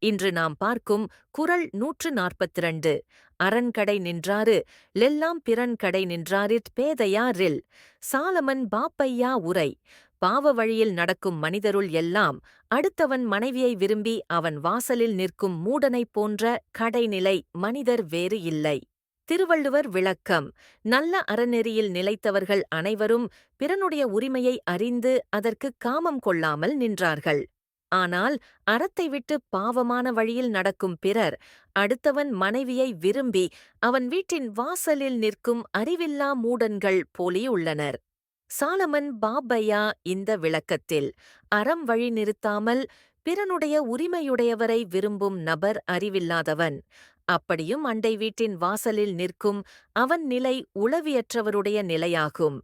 இன்று நாம் பார்க்கும் குறள் நூற்று நாற்பத்திரண்டு. அரண்கடை நின்றாரு லெல்லாம் பிறன்கடை நின்றாரிற் பேதையாரில் சாலமன் பாப்பையா உரை. பாவ வழியில் நடக்கும் மனிதருள் எல்லாம் அடுத்தவன் மனைவியை விரும்பி அவன் வாசலில் நிற்கும் மூடனைப் போன்ற கடைநிலை மனிதர் வேறு இல்லை. திருவள்ளுவர் விளக்கம். நல்ல அறநெறியில் நிலைத்தவர்கள் அனைவரும் பிறனுடைய உரிமையை அறிந்து அதற்கு காமம் கொள்ளாமல் நின்றார்கள். ஆனால் அறத்தை விட்டு பாவமான வழியில் நடக்கும் பிறர் அடுத்தவன் மனைவியை விரும்பி அவன் வீட்டின் வாசலில் நிற்கும் அறிவில்லா மூடன்கள் போலியுள்ளனர் சாலமன் பாப்பையா இந்த விளக்கத்தில் அறம் வழி நிறுத்தாமல் பிறனுடைய உரிமையுடையவரை விரும்பும் நபர் அறிவில்லாதவன். அப்படியும் அண்டை வீட்டின் வாசலில் நிற்கும் அவன் நிலை உளவியற்றவருடைய நிலையாகும்.